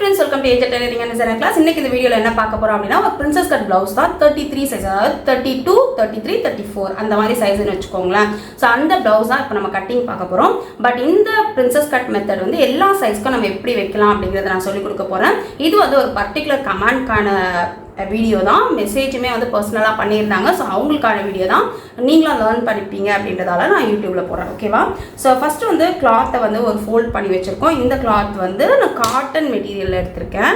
Friends welcome to ஏஜெட் tailoring and channel class இன்னைக்கு இந்த வீடியோவில் என்ன பார்க்க போகிறோம் அப்படின்னா ஒரு பிரின்சஸ் கட் ப்ளவுஸ் தான் தேர்ட்டி த்ரீ சைஸ் அதாவது thirty two thirty three thirty four அந்த மாதிரி சைஸ்னு வச்சுக்கோங்களேன். ஸோ அந்த ப்ளவுஸ் தான் இப்போ நம்ம கட்டிங் பார்க்க போகிறோம் பட் இந்த பிரின்சஸ் கட் மெத்தட் வந்து எல்லா சைஸ்க்கும் நம்ம எப்படி வைக்கலாம் அப்படிங்கிறத நான் சொல்லிக் கொடுக்க போகிறேன் இது வந்து ஒரு பர்டிகுலர் கமாண்ட்கான வீடியோ தான். மெசேஜுமே வந்து பர்சனலாக பண்ணியிருந்தாங்க. ஸோ அவங்களுக்கான வீடியோ தான். நீங்களும் லேர்ன் பண்ணிப்பீங்க அப்படின்றதால நான் யூடியூப்பில் போடுறேன். ஓகேவா ஸோ ஃபஸ்ட்டு வந்து கிளாத்தை வந்து ஒரு ஃபோல்ட் பண்ணி வச்சுருக்கோம். இந்த கிளாத் வந்து நான் காட்டன் மெட்டீரியல் எடுத்திருக்கேன்.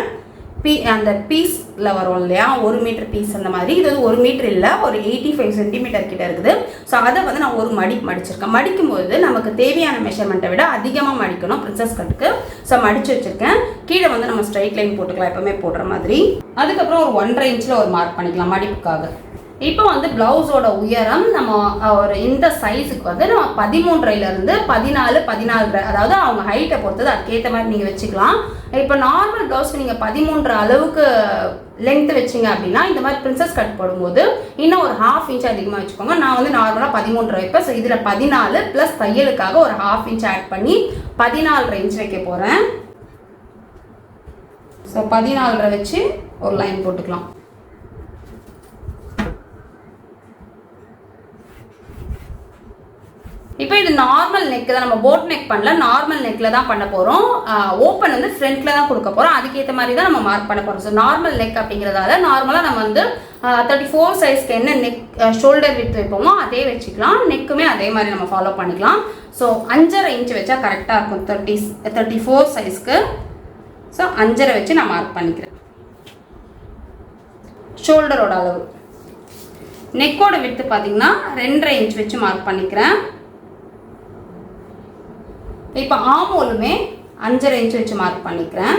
பீ அந்த பீஸில் வரும் இல்லையா? ஒரு மீட்டர் பீஸ் அந்த மாதிரி. இது வந்து ஒரு மீட்டர் இல்லை ஒரு எயிட்டி ஃபைவ் சென்டிமீட்டர் கிட்ட இருக்குது. ஸோ அதை வந்து நான் ஒரு மடி மடிச்சிருக்கேன். மடிக்கும் போது நமக்கு தேவையான மெஷர்மெண்ட்டை விட அதிகமாக மடிக்கணும் ப்ரின்சஸ் கட்டுக்கு ஸோ மடிச்சு வச்சுருக்கேன். கீழே வந்து நம்ம ஸ்ட்ரைட் லைன் போட்டுக்கலாம் எப்போவுமே போடுற மாதிரி. அதுக்கப்புறம் ஒரு ஒன்றரை இன்ச்சில் ஒரு மார்க் பண்ணிக்கலாம் மடிப்புக்காக. இப்போ வந்து பிளவுஸோட உயரம் நம்ம ஒரு இந்த சைஸுக்கு வந்து நம்ம பதிமூன்றையிலேருந்து பதினாலு பதினாலு அதாவது அவங்க ஹைட்டை பொறுத்தது அதுக்கேற்ற மாதிரி நீங்கள் வச்சுக்கலாம். இப்போ நார்மல் ப்ளவுஸ்க்கு நீங்கள் பதிமூன்று அளவுக்கு லென்த் வச்சிங்க அப்படின்னா இந்த மாதிரி பிரின்சஸ் கட் போடும்போது இன்னும் ஒரு ஹாஃப் இன்ச் அதிகமாக வச்சுக்கோங்க. நான் வந்து நார்மலாக பதிமூன்று வைப்பேன். ஸோ இதில் பதினாலு ப்ளஸ் தையலுக்காக ஒரு ஹாஃப் இன்ச் ஆட் பண்ணி பதினாலரை இன்ச் வைக்க போகிறேன் ஸோ பதினாலரை வச்சு ஒரு லைன் போட்டுக்கலாம். இப்போ இது நார்மல் நெக் தான் நம்ம போட் நெக் பண்ணல நார்மல் நெக்கில் தான் பண்ண போகிறோம் ஓப்பன் வந்து ஃப்ரண்ட்டில் தான் கொடுக்க போகிறோம் அதுக்கேற்ற மாதிரி தான் நம்ம மார்க் பண்ண போகிறோம் ஸோ நார்மல் நெக் அப்படிங்கிறதால நார்மலாக நம்ம வந்து தேர்ட்டி ஃபோர் சைஸ்க்கு என்ன நெக் ஷோல்டர் வித் வைப்போமோ அதே வச்சுக்கலாம். நெக்குமே அதே மாதிரி நம்ம ஃபாலோ பண்ணிக்கலாம். ஸோ அஞ்சரை இன்ச் வச்சா கரெக்டாக இருக்கும். தேர்ட்டி தேர்ட்டி ஃபோர் சைஸ்க்கு ஸோ அஞ்சரை வச்சு நான் மார்க் பண்ணிக்கிறேன். ஷோல்டரோட அளவு. நெக்கோட வித்து பார்த்தீங்கன்னா ரெண்டரை இன்ச் வச்சு மார்க் பண்ணிக்கிறேன். இப்போ ஆமோலுமே அஞ்சரை இன்ச் வச்சு மார்க் பண்ணிக்கிறேன்.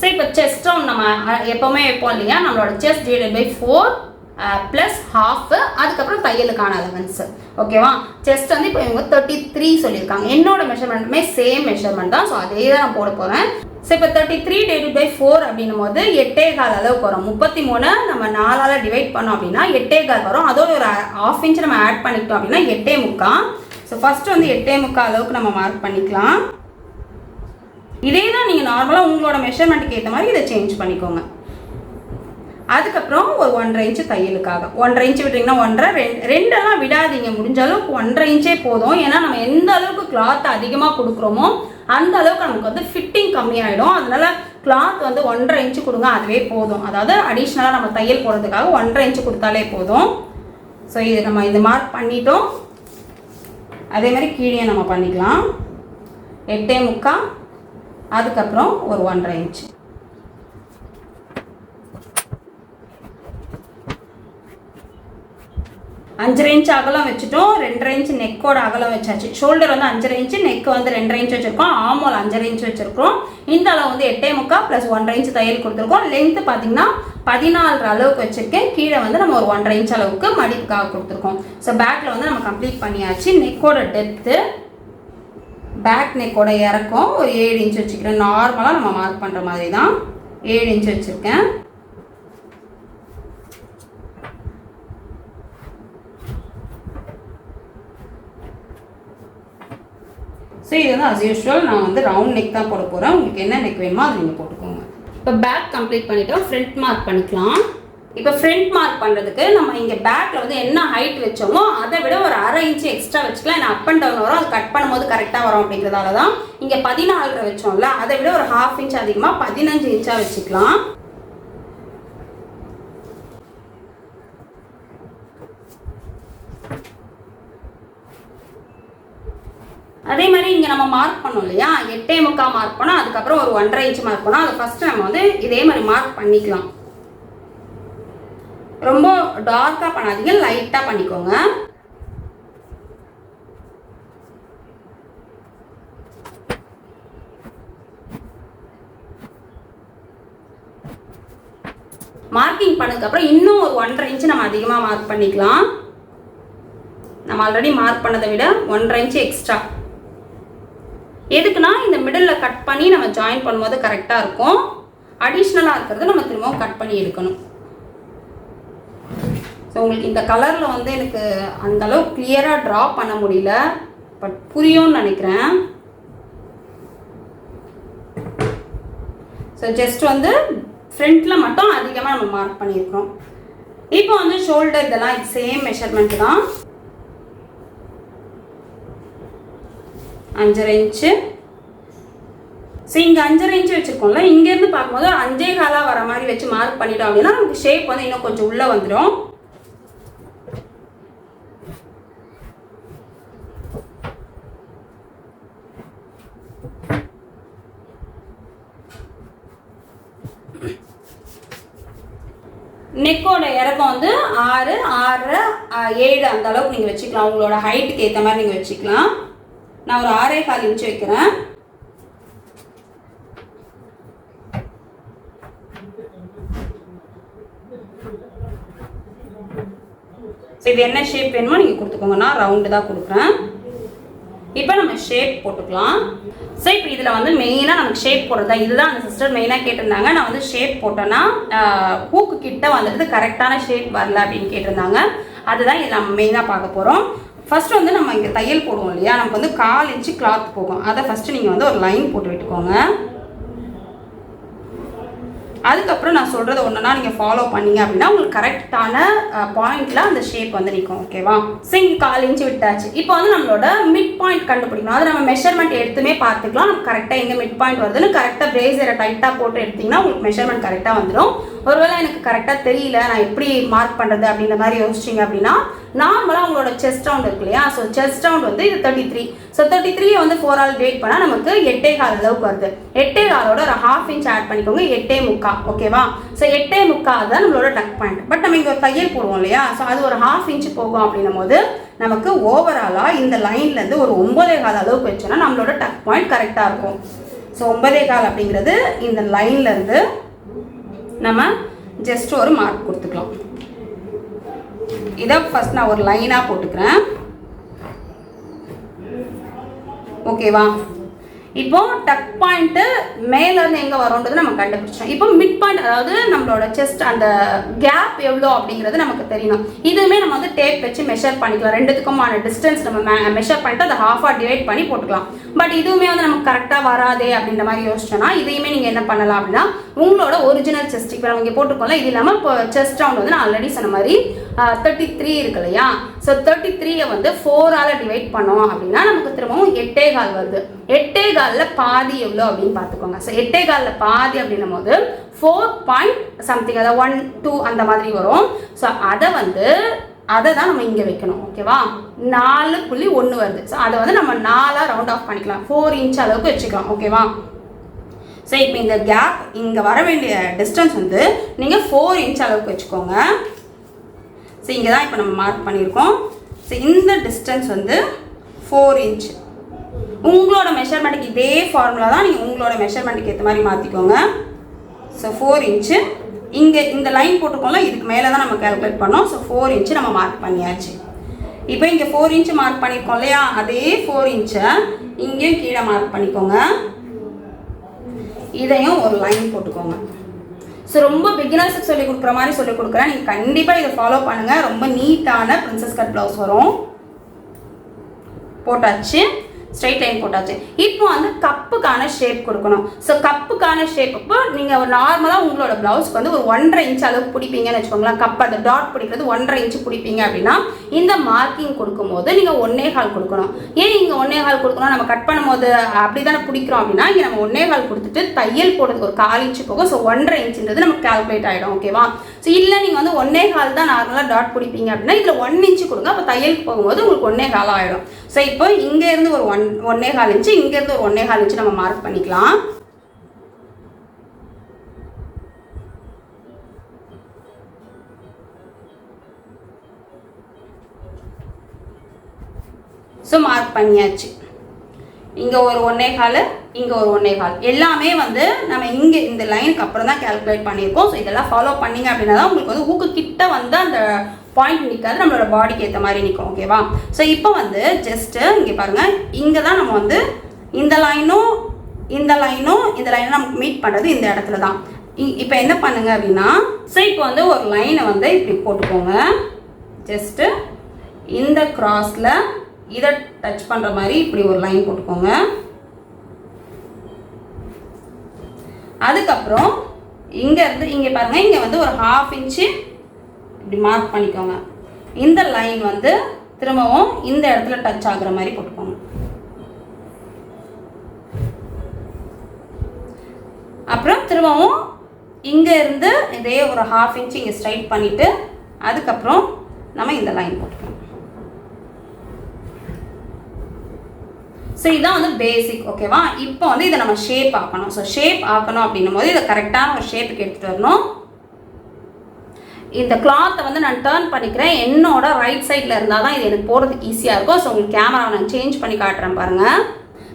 சரி இப்போ செஸ்ட் ரவுண்ட் நம்ம எப்போவுமே வைப்போம் இல்லையா? நம்மளோட chest divided by four plus half அதுக்கப்புறம் தையலுக்கான அலவன்ஸ் ஓகேவா செஸ்ட் வந்து இப்போ இவங்க தேர்ட்டி த்ரீ சொல்லியிருக்காங்க. என்னோட மெஷர்மெண்ட்டுமே சேம் மெஷர்மெண்ட் தான். ஸோ அதே தான் நான் போட போகிறேன் ஸோ இப்போ thirty three divide by four அப்படின்னும் போது எட்டே கால் அளவுக்கு வரும். முப்பத்தி மூணு நம்ம நாலால் டிவைட் பண்ணோம் அப்படின்னா எட்டே கால் வரும். அதோட ஒரு ஹாஃப் இன்ச் நம்ம ஆட் பண்ணிக்கிட்டோம் அப்படின்னா எட்டே முக்கால். ஸோ ஃபஸ்ட்டு வந்து எட்டே முக்கால் அளவுக்கு நம்ம மார்க் பண்ணிக்கலாம். இதே தான் நீங்கள் நார்மலாக உங்களோட மெஷர்மெண்ட்டுக்கு ஏற்ற மாதிரி இதை சேஞ்ச் பண்ணிக்கோங்க. அதுக்கப்புறம் ஒரு ஒன்றரை இன்ச்சு தையலுக்காக. ஒன்றரை இன்ச்சு விட்டுறீங்கன்னா ஒன்றரை ரெண்டு ரெண்டெல்லாம் விடாதீங்க. முடிஞ்ச அளவுக்கு ஒன்றரை இன்ச்சே போதும். ஏன்னா நம்ம எந்த அளவுக்கு கிளாத் அதிகமாக கொடுக்குறோமோ அந்த அளவுக்கு நமக்கு வந்து ஃபிட்டிங் கம்மியாயிடும். அதனால கிளாத் வந்து ஒன்றரை இன்ச்சு கொடுங்க அதுவே போதும். அதாவது அடிஷ்னலாக நம்ம தையல் போடுறதுக்காக ஒன்றரை இன்ச்சு கொடுத்தாலே போதும். ஸோ இது நம்ம இந்த மார்க் பண்ணிட்டோம். அதே மாதிரி கீழே நம்ம பண்ணிக்கலாம். எட்டே முக்கால் அதுக்கப்புறம் ஒரு ஒன்றரை இன்ச்சு அஞ்சரை இன்ச் அகலம் வச்சுட்டோம் ரெண்டரை இன்ச் நெக்கோட அகலம் வச்சாச்சு. ஷோல்டர் வந்து அஞ்சரை இன்ச் நெக் வந்து ரெண்டரை இன்ச் வச்சிருக்கோம் ஆமோல் அஞ்சரை இன்ச் வச்சிருக்கோம் இந்த அளவு வந்து எட்டே முக்கால் ப்ளஸ் ஒன்றரை இன்ச் தையல் கொடுத்துருக்கோம். லென்த்து பார்த்தீங்கன்னா பதினாலு அளவுக்கு வச்சிருக்கேன். கீழே வந்து நம்ம ஒரு ஒன்றரை இன்ச் அளவுக்கு மடிப்புக்காக கொடுத்துருக்கோம். ஸோ பேக்கில் வந்து நம்ம கம்ப்ளீட் பண்ணியாச்சு. நெக்கோட டெப்த்து பேக் நெக்கோட இறக்கம் ஒரு ஏழு இன்ச் வச்சுக்கிறேன். நார்மலாக நம்ம மார்க் பண்ணுற மாதிரி தான் ஏழு இன்ச் வச்சுருக்கேன். ஸோ இது வந்து அஸ் யூஷுவல் நான் வந்து ரவுண்ட் நெக் தான் போட போகிறேன் உங்களுக்கு என்ன நெக் வேணுமோ அதை நீங்கள் போட்டுக்கோங்க. இப்போ பேக் கம்ப்ளீட் பண்ணிட்டோம். ஃப்ரண்ட் மார்க் பண்ணிக்கலாம். இப்போ ஃப்ரண்ட் மார்க் பண்ணுறதுக்கு நம்ம இங்கே பேக்கில் வந்து என்ன ஹைட் வச்சோமோ அதை விட ஒரு அரை இன்ச்சு எக்ஸ்ட்ரா வச்சுக்கலாம். ஏன்னா அப் அண்ட் டவுன் வரும். அது கட் பண்ணும்போது கரெக்டாக வரும் அப்படிங்கிறதால தான் இங்கே பதினாலரை வச்சோம்ல அதை விட ஒரு ஹாஃப் இன்ச் அதிகமாக பதினஞ்சு இன்ச்சாக வச்சுக்கலாம். அதே மாதிரி இங்கே நம்ம மார்க் பண்ணோம் இல்லையா? எட்டே முக்கால் மார்க் பண்ணோம் அதுக்கப்புறம் ஒரு ஒன்றரை இன்ச் மார்க் பண்ணோம் அதை ஃபஸ்ட்டு நம்ம வந்து இதே மாதிரி மார்க் பண்ணிக்கலாம். ரொம்ப டார்க்காக பண்ணாதீங்க லைட்டாக பண்ணிக்கோங்க. மார்க்கிங் பண்ணதுக்கப்புறம் இன்னும் ஒரு ஒன்றரை இன்ச்சு நம்ம அதிகமாக மார்க் பண்ணிக்கலாம். நம்ம ஆல்ரெடி மார்க் பண்ணதை விட ஒன்றரை இன்ச்சு எக்ஸ்ட்ரா எதுக்குன்னா இந்த மிடில் கட் பண்ணி நம்ம ஜாயின் பண்ணும்போது கரெக்டாக இருக்கும். அடிஷ்னலாக இருக்கிறத நம்ம திரும்பவும் கட் பண்ணி எடுக்கணும். ஸோ உங்களுக்கு இந்த கலரில் வந்து எனக்கு அந்தளவு கிளியராக ட்ரா பண்ண முடியல. பட் புரியும்னு நினைக்கிறேன். ஸோ ஜஸ்ட் வந்து ஃப்ரண்ட்டில் மட்டும் அதிகமாக நம்ம மார்க் பண்ணியிருக்கிறோம். இப்போ வந்து ஷோல்டர் இதெல்லாம் சேம் மெஷர்மெண்ட் தான். அஞ்சரை இன்ச்சு. ஸோ இங்கே அஞ்சரை இன்ச்சு வச்சுருக்கோம்ல இங்கேருந்து பார்க்கும்போது அஞ்சே காலாக வர மாதிரி வச்சு மார்க் பண்ணிட்டோம் அப்படின்னா நமக்கு ஷேப் வந்து இன்னும் கொஞ்சம் உள்ளே வந்துடும் நெக்கோட இறக்கம் வந்து ஆறு ஆறு ஏழு அந்த அளவுக்கு நீங்கள் வச்சுக்கலாம். உங்களோட ஹைட்டுக்கு ஏற்ற மாதிரி நீங்கள் வச்சுக்கலாம். நான் ஒரு ஆறே கால் இன்ச்சு வைக்கிறேன். இது என்ன ஷேப் வேணுமோ நீங்கள் கொடுத்துக்கோங்க. நான் ரவுண்டு தான் கொடுக்குறேன். இப்போ நம்ம ஷேப் போட்டுக்கலாம். ஸோ இப்போ இதில் வந்து மெயினாக நமக்கு ஷேப் போடுறதா இதுதான் அந்த சிஸ்டர் மெயினாக கேட்டிருந்தாங்க. நான் வந்து ஷேப் போட்டேன்னா ஹூக்கு கிட்ட வந்துட்டு கரெக்டான ஷேப் வரல அப்படின்னு கேட்டிருந்தாங்க. அதுதான் இதில் நம்ம மெயினாக பார்க்க போகிறோம் ஃபஸ்ட்டு வந்து நம்ம இங்கே தையல் போடுவோம் இல்லையா? நமக்கு வந்து கால் இன்ச்சு கிளாத் போகும். அதை ஃபஸ்ட்டு நீங்கள் வந்து ஒரு லைன் போட்டு விட்டுக்கோங்க. அதுக்கப்புறம் நான் சொல்கிறது ஒன்றுனா நீங்கள் ஃபாலோ பண்ணீங்க அப்படின்னா உங்களுக்கு கரெக்டான பாயிண்டில் அந்த ஷேப் வந்து நிற்கும் ஓகேவா சிங் கால் இன்ச்சு விட்டாச்சு. இப்போ வந்து நம்மளோட மிட் பாயிண்ட் கண்டுபிடிக்கணும். அது நம்ம மெஷர்மெண்ட் எடுத்துமே பார்த்துக்கலாம். நமக்கு கரெக்டாக எங்கே மிட் பாயிண்ட் வருதுன்னு கரெக்டாக பிரேசரை டைட்டாக போட்டு எடுத்தீங்கன்னா உங்களுக்கு மெஷர்மெண்ட் கரெக்டாக வந்துடும் ஒருவேளை எனக்கு கரெக்டாக தெரியல. நான் எப்படி மார்க் பண்ணுறது அப்படின்ற மாதிரி யோசிச்சிங்க அப்படின்னா நார்மலாக அவங்களோட செஸ்ட் ரவுண்ட் இருக்கு இல்லையா? ஸோ செஸ்ட் ரவுண்ட் வந்து இது thirty three so thirty three வந்து ஃபோர் ஆல் டிவைட் பண்ணால் நமக்கு எட்டே கால் அளவுக்கு வருது. எட்டே காலோட ஒரு ஹாஃப் இன்ச் ஆட் பண்ணிக்கோங்க. எட்டே முக்கா ஓகேவா ஸோ எட்டே முக்கா தான் நம்மளோட டக் பாயிண்ட் பட் நம்ம இங்கே ஒரு தையல் போடுவோம் இல்லையா? ஸோ அது ஒரு ஹாஃப் இன்ச் போகும் அப்படின்னும் போது நமக்கு ஓவராலாக இந்த லைன்லேருந்து ஒரு ஒன்பதே கால் அளவுக்கு வச்சோன்னா நம்மளோட டக் பாயிண்ட் கரெக்டாக இருக்கும். ஸோ ஒன்பதே கால் அப்படிங்கிறது இந்த லைன்லேருந்து நம்ம ஜஸ்ட் ஒரு மார்க் கொடுத்துக்கலாம். இதை ஃபர்ஸ்ட் நான் ஒரு லைனாக போட்டுக்கிறேன். ஓகேவா இப்போ டக் பாயிண்ட்டு மேலேருந்து எங்கே வரும்ன்றது நம்ம கண்டுபிடிச்சோம் இப்போ மிட் பாயிண்ட் அதாவது நம்மளோட செஸ்ட் அந்த கேப் எவ்வளோ அப்படிங்கிறது நமக்கு தெரியணும். இதுவுமே நம்ம வந்து டேப் வச்சு மெஷர் பண்ணிக்கலாம். ரெண்டுத்துக்குமான டிஸ்டன்ஸ் நம்ம மெஷர் பண்ணிட்டு அதை ஹாஃபாக டிவைட் பண்ணி போட்டுக்கலாம். பட் இதுவுமே வந்து நமக்கு கரெக்டாக வராதே அப்படின்ற மாதிரி யோசிச்சோன்னா இதையுமே நீங்கள் என்ன பண்ணலாம் அப்படின்னா உங்களோட ஒரிஜினல் செஸ்ட் இப்போ நம்ம இங்கே போட்டிருக்கோம்ல இது இல்லாமல் இப்போ செஸ்ட் ரவுண்ட் வந்து நான் ஆல்ரெடி சொன்ன மாதிரி தேர்ட்டி த்ரீ இருக்கு இல்லையா? ஸோ தேர்ட்டி த்ரீயை வந்து ஃபோரால் டிவைட் பண்ணோம் அப்படின்னா நமக்கு திரும்பவும் எட்டே கால் வருது. எட்டே காலில் பாதி எவ்வளோ அப்படின்னு பார்த்துக்கோங்க. ஸோ எட்டே காலில் பாதி அப்படின்னும் போது ஃபோர் பாயிண்ட் சம்திங் அதாவது ஒன் டூ அந்த மாதிரி வரும். ஸோ அதை வந்து அதை தான் நம்ம இங்கே வைக்கணும் ஓகேவா நாலு புள்ளி ஒன்று வருது. ஸோ அதை வந்து நம்ம நாலாக ரவுண்ட் ஆஃப் பண்ணிக்கலாம். ஃபோர் இன்ச் அளவுக்கு வச்சுக்கலாம் ஓகேவா ஸோ இப்போ இந்த கேப் இங்கே வர வேண்டிய டிஸ்டன்ஸ் வந்து நீங்கள் ஃபோர் இன்ச் அளவுக்கு வச்சுக்கோங்க. ஸோ இங்கே தான் இப்போ நம்ம மார்க் பண்ணியிருக்கோம். ஸோ இந்த டிஸ்டன்ஸ் வந்து ஃபோர் இன்ச் உங்களோட மெஷர்மெண்ட்டுக்கு இதே ஃபார்முலா தான் நீங்கள் உங்களோட மெஷர்மெண்ட்டுக்கு ஏற்ற மாதிரி மாற்றிக்கோங்க ஸோ ஃபோர் இன்ச்சு இங்கே இந்த லைன் போட்டுக்கோங்களா இதுக்கு மேலே தான் நம்ம கால்குலேட் பண்ணோம். ஸோ ஃபோர் இன்ச்சு நம்ம மார்க் பண்ணியாச்சு. இப்போ இங்கே ஃபோர் இன்ச்சு மார்க் பண்ணியிருக்கோம் இல்லையா? அதே ஃபோர் இன்ச்சை இங்கேயும் கீழே மார்க் பண்ணிக்கோங்க. இதையும் ஒரு லைன் போட்டுக்கோங்க. ஸோ ரொம்ப பிகினர்ஸுக்கு சொல்லி கொடுக்குற மாதிரி சொல்லி கொடுக்குறேன். நீங்கள் கண்டிப்பாக இதை ஃபாலோ பண்ணுங்கள் ரொம்ப நீட்டான ப்ரின்ஸஸ் கட் ப்ளவுஸ் வரும். போட்டாச்சு. ஸ்ட்ரைட் லைன் போட்டாச்சு. இப்போ வந்து கப்புக்கான ஷேப் கொடுக்கணும். ஸோ கப்புக்கான ஷேப் இப்போ நீங்கள் ஒரு நார்மலாக உங்களோட ப்ளவுஸ்க்கு வந்து ஒரு ஒன்றரை இன்ச் அளவுக்கு பிடிப்பீங்கன்னு வச்சுக்கோங்களேன். கப் அந்த டாட் பிடிக்கிறது ஒன்றரை இன்ச் பிடிப்பீங்க அப்படின்னா இந்த மார்க்கிங் கொடுக்கும்போது நீங்கள் ஒன்னே கால் கொடுக்கணும். ஏன் இங்கே ஒன்னே கால் கொடுக்கணும்? நம்ம கட் பண்ணும்போது அப்படி தானே பிடிக்கிறோம் அப்படின்னா இங்கே நம்ம ஒன்னே கால் கொடுத்துட்டு தையல் போடுறதுக்கு ஒரு கால் இன்ச்சு போகும். ஸோ ஒன்றரை இன்ச்சுன்றது நமக்கு கால்குலேட் ஆகிடும் ஓகேவா ஸோ இல்லை நீங்கள் வந்து ஒன்னே கால் தான் நார்மலாக டாட் பிடிப்பீங்க அப்படின்னா இதில் ஒன் இன்ச்சு கொடுங்க. அப்போ தையலுக்கு போகும்போது உங்களுக்கு ஒன்னே கால் ஆகிடும் ஸோ இப்போ இங்கேருந்து ஒரு ஒன் ஒன்னே கால் இன்ச்சு இங்கேருந்து ஒரு ஒன்னே கால் இன்ச்சு நம்ம மார்க் பண்ணிக்கலாம். ஸோ மார்க் பண்ணியாச்சு. இங்கே ஒரு ஒன்னே கால் இங்கே ஒரு ஒன்னே கால். எல்லாமே வந்து நம்ம இங்கே இந்த லைனுக்கு அப்புறம் தான் கால்குலேட் பண்ணியிருக்கோம். ஸோ இதெல்லாம் ஃபாலோ பண்ணீங்க அப்படின்னா தான் உங்களுக்கு வந்து ஊக்கு கிட்ட வந்து அந்த பாயிண்ட் நிற்காது நம்மளோட பாடிக்கு ஏற்ற மாதிரி நிற்கும் ஓகேவா ஸோ இப்போ வந்து ஜஸ்ட்டு இங்கே பாருங்கள் இங்கே தான் நம்ம வந்து இந்த லைனும் இந்த லைனும் இந்த லைனும் நமக்கு மீட் பண்ணுறது இந்த இடத்துல தான். இப்போ என்ன பண்ணுங்க அப்படின்னா ஸோ இப்போ வந்து ஒரு லைனை வந்து இப்படி போட்டுக்கோங்க. ஜஸ்ட்டு இந்த கிராஸில் இதை டச் பண்ணுற மாதிரி இப்படி ஒரு லைன் போட்டுக்கோங்க. அதுக்கப்புறம் இங்கேருந்து இங்கே பாருங்கள் இங்கே வந்து ஒரு ஹாஃப் இன்ச்சு இப்படி மார்க் பண்ணிக்கோங்க. இந்த லைன் வந்து திரும்பவும் இந்த இடத்துல டச் ஆகுற மாதிரி போட்டுக்கோங்க. அப்புறம் திரும்பவும் இங்கே இருந்து இதே ஒரு ஹாஃப் இன்ச் இங்கே ஸ்ட்ரைட் பண்ணிவிட்டு அதுக்கப்புறம் நம்ம இந்த லைன் போட்டுக்கலாம் ஸோ இதுதான் வந்து பேசிக் ஓகேவா இப்போ வந்து இதை நம்ம ஷேப் ஆக்கணும். ஸோ ஷேப் ஆக்கணும் அப்படின்னும் போது இதை கரெக்டான ஒரு ஷேப்புக்கு எடுத்துகிட்டு வரணும். இந்த கிளாத்தை வந்து நான் டேர்ன் பண்ணிக்கிறேன். என்னோட ரைட் சைடில் இருந்தால் தான் இது எனக்கு போடுறதுக்கு ஈஸியாக இருக்கும். ஸோ உங்களுக்கு கேமராவை நான் சேஞ்ச் பண்ணி காட்டுறேன் பாருங்கள்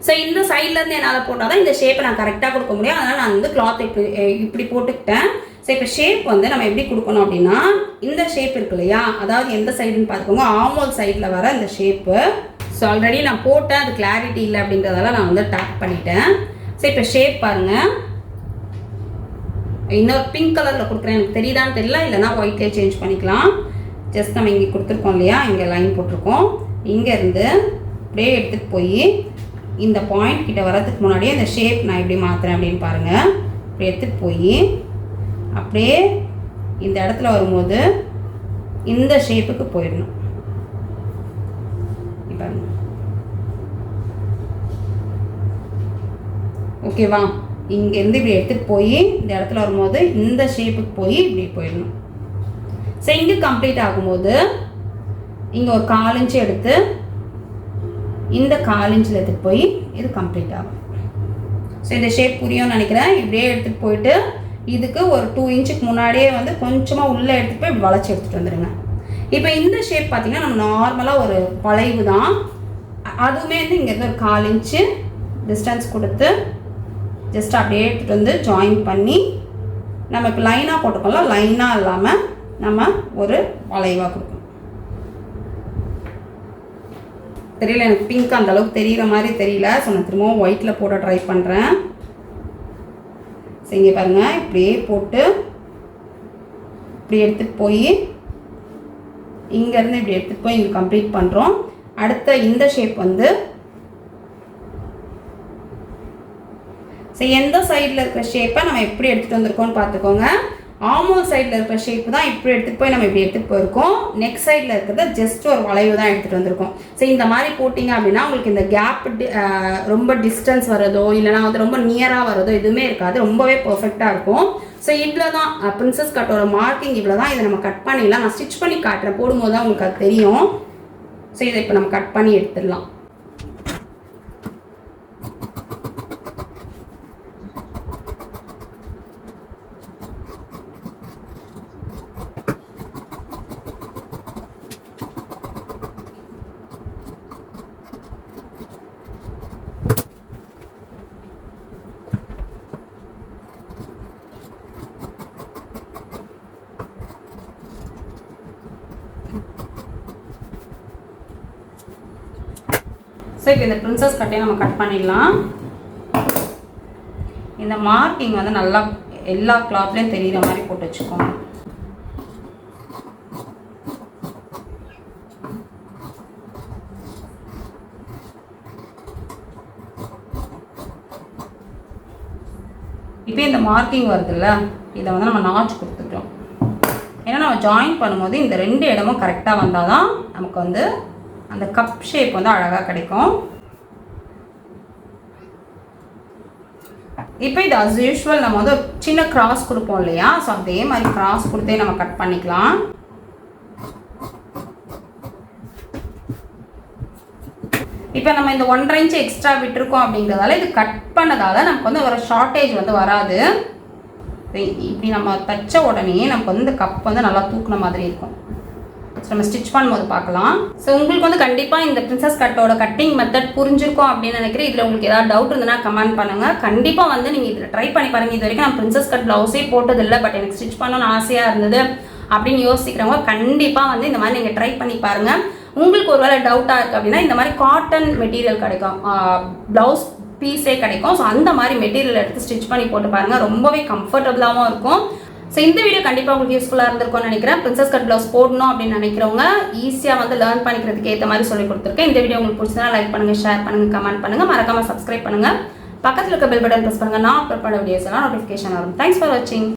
ஸோ இந்த சைட்லேருந்து என்னால் போட்டால் தான் இந்த ஷேப்பை நான் கரெக்டாக கொடுக்க முடியும். அதனால் நான் வந்து கிளாத் இப்படி இப்படி போட்டுக்கிட்டேன். ஸோ இப்போ ஷேப் வந்து நம்ம எப்படி கொடுக்கணும் அப்படின்னா இந்த ஷேப் இருக்கு இல்லையா? அதாவது எந்த சைடுன்னு பார்த்துக்கோங்க ஆமோல் சைடில் வர இந்த ஷேப்பு ஸோ ஆல்ரெடி நான் போட்டேன் அது கிளாரிட்டி இல்லை அப்படின்றதெல்லாம் நான் வந்து டேப் பண்ணிட்டேன். ஸோ இப்போ ஷேப் பாருங்கள் இன்னொரு பிங்க் கலரில் கொடுக்குறேன். எனக்கு தெரியுதான்னு தெரியல இல்லைனா ஒயிட்லேயே சேஞ்ச் பண்ணிக்கலாம். ஜஸ்ட் நம்ம இங்கே கொடுத்துருக்கோம் இல்லையா? இங்கே லைன் போட்டிருக்கோம். இங்கேருந்து அப்படியே எடுத்துகிட்டு போய் இந்த பாயிண்ட் கிட்ட வரதுக்கு முன்னாடியே இந்த ஷேப் நான் எப்படி மாற்றுறேன் அப்படின்னு பாருங்கள் இப்படி எடுத்துகிட்டு போய் அப்படியே இந்த இடத்துல வரும்போது இந்த ஷேப்புக்கு போயிடணும். இப்போ ஓகேவா? இங்கேருந்து இப்படி எடுத்துகிட்டு போய் இந்த இடத்துல வரும்போது இந்த ஷேப்புக்கு போய் இப்படி போயிடணும். ஸோ இங்கே கம்ப்ளீட் ஆகும்போது இங்கே ஒரு கால் இன்ச்சு எடுத்து இந்த கால் இன்ச்சில் எடுத்துகிட்டு போய் இது கம்ப்ளீட் ஆகும். ஸோ இந்த ஷேப் புரியும்னு நினைக்கிறேன். இப்படியே எடுத்துகிட்டு போயிட்டு இதுக்கு ஒரு டூ இன்ச்சுக்கு முன்னாடியே வந்து கொஞ்சமாக உள்ளே எடுத்துகிட்டு போய் வளைச்சி எடுத்துகிட்டு வந்துடுங்க இப்போ இந்த ஷேப் பார்த்தீங்கன்னா நம்ம நார்மலாக ஒரு வளைவு தான் அதுவுமே வந்து இங்கேருந்து ஒரு கால் இன்ச்சு டிஸ்டன்ஸ் கொடுத்து ஜஸ்ட் அப்படியே எடுத்துகிட்டு வந்து ஜாயின் பண்ணி நம்ம இப்போ லைனாக போட்டுக்கலாம் லைனாக இல்லாமல் நம்ம ஒரு வளைவாக கொடுக்கணும். தெரியல எனக்கு பிங்க் அந்த அளவுக்கு தெரிகிற மாதிரி தெரியல ஸோ நான் திரும்பவும் ஒயிட்டில் போட ட்ரை பண்ணுறேன் ஸோ இங்கே பாருங்கள் இப்படியே போட்டு இப்படி எடுத்துகிட்டு போய் இங்கேருந்து இப்படி எடுத்துகிட்டு போய் இங்கே கம்ப்ளீட் பண்ணுறோம் அடுத்த இந்த ஷேப் வந்து ஸோ எந்த சைடில் இருக்கிற ஷேப்பை நம்ம எப்படி எடுத்துகிட்டு வந்திருக்கோம்னு பார்த்துக்கோங்க. ஆமோல் சைடில் இருக்கிற ஷேப் தான் இப்படி எடுத்துகிட்டு போய் நம்ம இப்படி எடுத்துகிட்டு போயிருக்கோம். நெக்ஸ்ட் சைடில் இருக்கிறத ஜஸ்ட் ஒரு வளைவு தான் எடுத்துகிட்டு வந்திருக்கோம். ஸோ இந்த மாதிரி போட்டிங்க அப்படின்னா உங்களுக்கு இந்த கேப் ரொம்ப டிஸ்டன்ஸ் வரதோ இல்லைனா வந்து ரொம்ப நியராக வரதோ எதுவுமே இருக்காது. ரொம்பவே பர்ஃபெக்டாக இருக்கும். ஸோ இவ்வளோ தான் பிரின்சஸ் கட்டோட மார்க்கிங் இவ்வளோ தான் இதை நம்ம கட் பண்ணிடலாம். நான் ஸ்டிச் பண்ணி காட்டுறேன். போடும்போது தான் உங்களுக்கு அது தெரியும். ஸோ இதை இப்போ நம்ம கட் பண்ணி எடுத்துடலாம். ஸோ இந்த பிரின்சஸ் கட்டையும் நம்ம கட் பண்ணிடலாம். இந்த மார்க்கிங் வந்து நல்லா எல்லா கிளாத்லேயும் தெரிகிற மாதிரி போட்டு வச்சுக்கோங்க. இப்போ இந்த மார்க்கிங் வருதுல்ல இதை வந்து நம்ம நாச் கொடுத்துட்டோம் ஏன்னா நம்ம ஜாயின் பண்ணும்போது இந்த ரெண்டு இடமும் கரெக்டாக வந்தால் தான் நமக்கு வந்து அந்த கப் ஷேப் வந்து அழகாக கிடைக்கும். இப்போ இது அஸ் யூஷுவல் நம்ம வந்து சின்ன கிராஸ் கொடுப்போம் இல்லையா? ஸோ அதே மாதிரி கிராஸ் கொடுத்தே நம்ம கட் பண்ணிக்கலாம். இப்போ நம்ம இந்த ஒன்றரை இன்ச்சு எக்ஸ்ட்ரா விட்டுருக்கோம் அப்படிங்கிறதால இது கட் பண்ணதால் நமக்கு வந்து ஒரு ஷார்ட்டேஜ் வந்து வராது. இப்படி நம்ம தைச்ச உடனே நமக்கு வந்து இந்த கப் வந்து நல்லா தூக்குன மாதிரி இருக்கும். நம்ம ஸ்டிச் பண்ணும்போது பார்க்கலாம். ஸோ உங்களுக்கு வந்து கண்டிப்பாக இந்த பிரின்சஸ் கட்டோட கட்டிங் மெத்தட் புரிஞ்சிருக்கும் அப்படின்னு நினைக்கிறேன். இதில் உங்களுக்கு ஏதாவது டவுட் இருந்ததுன்னா கமெண்ட் பண்ணுங்கள் கண்டிப்பாக வந்து நீங்கள் இதில் ட்ரை பண்ணி பாருங்கள் இது வரைக்கும் நான் பிரின்சஸ் கட் ப்ளவுஸே போட்டதில்லை. பட் எனக்கு ஸ்டிச் பண்ணணும்னு ஆசையாக இருந்தது அப்படின்னு யோசிக்கிறவங்க கண்டிப்பாக வந்து இந்த மாதிரி நீங்கள் ட்ரை பண்ணி பாருங்கள் உங்களுக்கு ஒரு வேளை டவுட்டாக இருக்குது அப்படின்னா இந்த மாதிரி காட்டன் மெட்டீரியல் கிடைக்கும். ப்ளவுஸ் பீஸே கிடைக்கும். ஸோ அந்த மாதிரி மெட்டீரியல் எடுத்து ஸ்டிச் பண்ணி போட்டு பாருங்கள் ரொம்பவே கம்ஃபர்டபுளாகவும் இருக்கும். ஸோ இந்த வீடியோ கண்டிப்பாக உங்களுக்கு யூஸ்ஃபுல்லாக இருந்திருக்கும்னு நினைக்கிறேன். பிரின்சஸ் கட் ப்ளவுஸ் போடணும் அப்படின்னு நினைக்கிறவங்க ஈஸியாக வந்து லேர்ன் பண்ணிக்கிறதுக்கு ஏற்ற மாதிரி சொல்லி கொடுத்துருக்கேன். இந்த வீடியோ உங்களுக்கு பிடிச்சதா லைக் பண்ணுங்கள் ஷேர் பண்ணுங்கள் கமெண்ட் பண்ணுங்கள் மறக்காமல் சப்ஸ்கிரைப் பண்ணுங்கள் பக்கத்தில் இருக்க பெல் பட்டன் ப்ரெஸ் பண்ணுங்கள் நான் அப்லோட் பண்ண வீடியோஸ் எல்லாம் நோட்டிஃபிகேஷன் வரும். தேங்க்ஸ் ஃபார் வாட்சிங்